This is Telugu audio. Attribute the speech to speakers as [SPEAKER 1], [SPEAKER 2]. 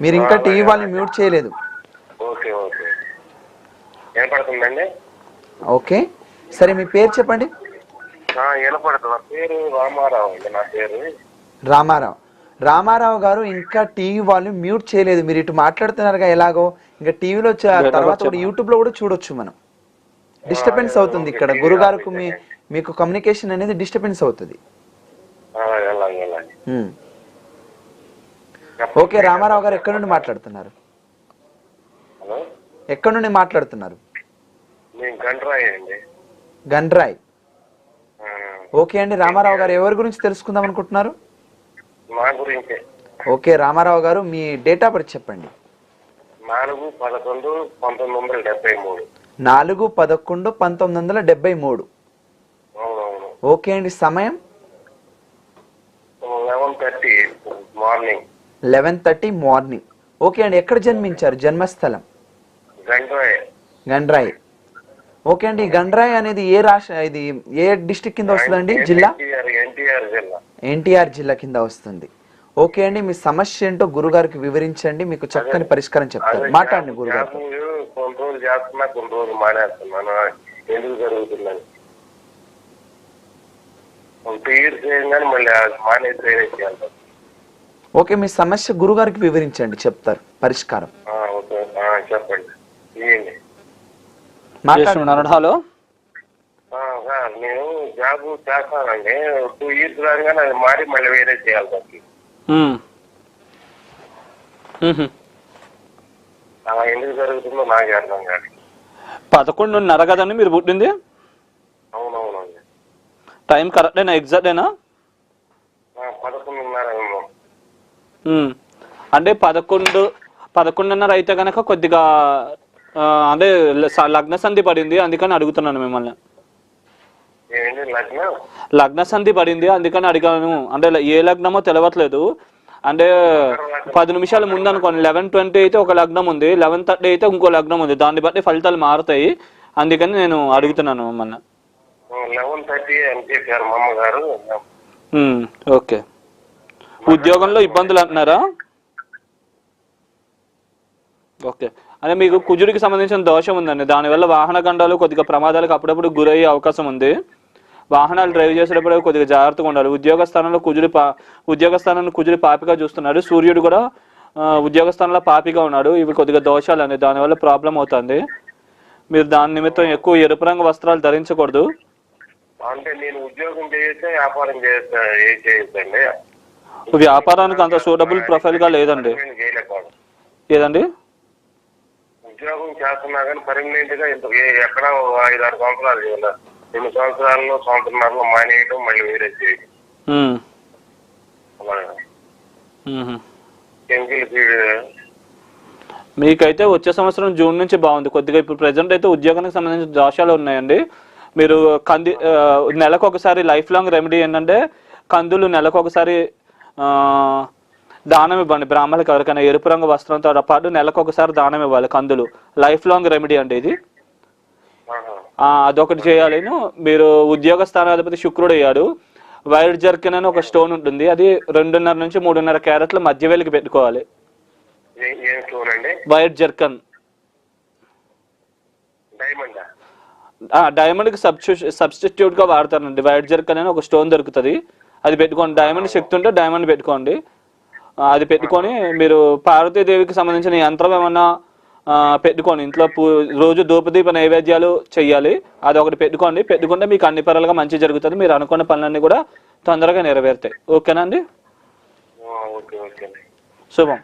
[SPEAKER 1] మీరు ఇంకా టీవీ వాళ్ళని మ్యూట్ చేయలేదు.
[SPEAKER 2] Okay okay. వినపడుతుందండి
[SPEAKER 1] ఓకే. సరే మీ పేరు చెప్పండి.
[SPEAKER 2] ఆ, వినపడుతుంది నా పేరు రామారావు అండి నా పేరు.
[SPEAKER 1] రామారావు. రామారావు గారు ఇంకా టీవీ వాళ్ళు మ్యూట్ చేయలేదు. మీరు ఇటు మాట్లాడుతున్నారుగా ఎలాగో. ఇంకా టీవీలో తర్వాత కూడా యూట్యూబ్లో కూడా చూడొచ్చు మనం. డిస్టర్బెన్స్ అవుతుంది ఇక్కడ. గురుగారికి మీ మీకు కమ్యూనికేషన్ అనేది డిస్టర్బెన్స్ అవుతుంది.
[SPEAKER 2] వెళ్ళాలి వెళ్ళాలి
[SPEAKER 1] ఉమ్. ఓకే రామారావు గారు ఎక్కడి నుండి మాట్లాడుతున్నారు? ఎక్కడి నుండి మాట్లాడుతున్నారు? గండ్రాయ్ ఓకే అండి రామారావు గారు ఎవరి గురించి తెలుసుకుందాం అనుకుంటున్నారు? ఓకే రామారావు గారు మీ డేట్ ఆఫ్ బర్త్ చెప్పండి.
[SPEAKER 2] నాలుగు పదకొండు పంతొమ్మిది వందల డెబ్బై మూడు.
[SPEAKER 1] నాలుగు పదకొండు పంతొమ్మిది వందల డెబ్బై మూడు. ఓకే అండి సమయం?
[SPEAKER 2] Eleven thirty morning
[SPEAKER 1] eleven thirty morning okay అండి ఎక్కడ జన్మించారు జన్మస్థలం
[SPEAKER 2] గంటరాయి
[SPEAKER 1] గండ్రాయ్ ఓకే అండి గండ్రాయ్ అనేది ఏ రాష్ట్ర ఇది ఏ డిస్టిక్ కింద వస్తుందండి జిల్లా
[SPEAKER 2] ఎన్టీఆర్ జిల్లా
[SPEAKER 1] కింద వస్తుంది ఓకే అండి మీ సమస్య ఏంటో గురుగారికి వివరించండి మీకు చక్కని పరిష్కారం చెప్తారు మాట్లాడండి గురుగారు
[SPEAKER 2] కొన్ని రోజులు చేస్తున్నా కొన్ని రోజులు మానేస్తున్నాను ఎందుకు జరుగుతుందని ఒక టూ ఇయర్స్ చేయగానే మళ్ళీ మానేసి వేరే చేయాలి.
[SPEAKER 1] ఓకే మీ సమస్య గురుగారికి వివరించండి చెప్తారు. పరిష్కారం.
[SPEAKER 2] ఆ, ఓకే. ఆ, చెప్పండి.
[SPEAKER 3] హలో.
[SPEAKER 2] ఆ, సార్ నేను జాబ్ చేస్తానండి. టూ ఇయర్స్ రాగానే అది మారి మళ్ళీ వేరే చేయాలి. అలా ఎందుకు జరుగుతుందో నాకే అర్థం కాదు.
[SPEAKER 3] పదకొండున్నర కదండి మీరు పుట్టింది? టైం కరెక్టేనా ఎగ్జాక్టేనా. అంటే పదకొండు పదకొండున్నర అయితే కనుక కొద్దిగా స- లగ్న సంధి పడింది అందుకని అడుగుతున్నాను మిమ్మల్ని.
[SPEAKER 2] లగ్న?
[SPEAKER 3] సంధి పడింది అందుకని అడిగాను. అంటే ఏ లగ్నమో తెలవట్లేదు. అంటే పది నిమిషాల ముందు అనుకోండి లెవెన్ ట్వంటీ అయితే ఒక లగ్నం ఉంది లెవెన్ థర్టీ అయితే ఇంకో లగ్నం ఉంది దాన్ని బట్టి ఫలితాలు మారుతాయి. అందుకని నేను అడుగుతున్నాను మిమ్మల్ని.
[SPEAKER 2] లెవెన్ థర్టీ అని చెప్పారు మా అమ్మగారు
[SPEAKER 3] ఓకే. ఉద్యోగంలో ఇబ్బందులు అంటున్నారా? ఓకే. అదే మీకు కుజుడికి సంబంధించిన దోషం ఉందండి. దానివల్ల వాహన గండాలు కొద్దిగా ప్రమాదాలకు అప్పుడప్పుడు గురయ్యే అవకాశం ఉంది. వాహనాలు డ్రైవ్ చేసేటప్పుడు కొద్దిగా జాగ్రత్తగా ఉండాలి. ఉద్యోగ స్థానంలో కుజుడి పా ఉద్యోగ స్థానాన్ని కుజుడి పాపిగా చూస్తున్నాడు. సూర్యుడు కూడా ఉద్యోగ స్థానంలో పాపిగా ఉన్నాడు. ఇవి కొద్దిగా దోషాలు అండి దానివల్ల ప్రాబ్లం అవుతుంది. మీరు దాని నిమిత్తం ఎక్కువ ఎరుపు రంగు వస్త్రాలు ధరించకూడదు.
[SPEAKER 2] అంటే నేను ఉద్యోగం చేయొచ్చా వ్యాపారం చేయొచ్చా ఏం చేయొచ్చండి
[SPEAKER 3] వ్యాపారానికి అంత సూటబుల్ ప్రొఫైల్గా లేదండి? ఏదండి?
[SPEAKER 2] ఉద్యోగం చేస్తున్నా కానీ పర్మనెంట్గా ఇంత ఎక్కడ ఐదు ఆరు సంవత్సరాలు చేయాలి. రెండు సంవత్సరాల్లో సంవత్సరాల్లో మానేయటం మళ్ళీ వేరే చేయడం
[SPEAKER 3] ఉహు.
[SPEAKER 2] కెమికల్
[SPEAKER 3] మీకైతే వచ్చే సంవత్సరం జూన్ నుంచి బాగుంది. కొద్దిగా ఇప్పుడు ప్రజెంట్ అయితే ఉద్యోగానికి సంబంధించిన దోషాలు ఉన్నాయండి. మీరు కంది నెలకు ఒకసారి లైఫ్ లాంగ్ రెమెడీ ఏంటంటే కందులు నెలకు ఒకసారి దానం ఇవ్వండి. బ్రాహ్మణులకు ఎవరికైనా ఎరుపు రంగు వస్త్రంతో పాటు నెలకు ఒకసారి దానం ఇవ్వాలి కందులు. లైఫ్ లాంగ్ రెమెడీ అండి ఇది. అదొకటి చేయాలి. మీరు ఉద్యోగ స్థానాధిపతి శుక్రుడు అయ్యాడు. వైట్ జర్కిన్ అని ఒక స్టోన్ ఉంటుంది. అది రెండున్నర నుంచి మూడున్నర క్యారెట్ల మధ్య వేలికి పెట్టుకోవాలి. White zircon.
[SPEAKER 2] డైమండా?
[SPEAKER 3] డైమండ్కి సబ్స్టిట్యూట్గా వాడతారండి. వైట్ జర్కన్ అని ఒక స్టోన్ దొరుకుతుంది. అది పెట్టుకోండి. డైమండ్ శక్తి ఉంటే డైమండ్ పెట్టుకోండి. అది పెట్టుకొని మీరు పార్వతీదేవికి సంబంధించిన యంత్రం ఏమన్నా పెట్టుకోండి. ఇంట్లో పూ రోజు ధూపదీప నైవేద్యాలు చెయ్యాలి. అది ఒకటి పెట్టుకోండి. పెట్టుకుంటే మీకు అన్ని పరాలుగా మంచి జరుగుతుంది. మీరు అనుకున్న పనులన్నీ కూడా తొందరగా నెరవేరుతాయి. ఓకేనా అండి?
[SPEAKER 2] Okay okay.
[SPEAKER 3] శుభం.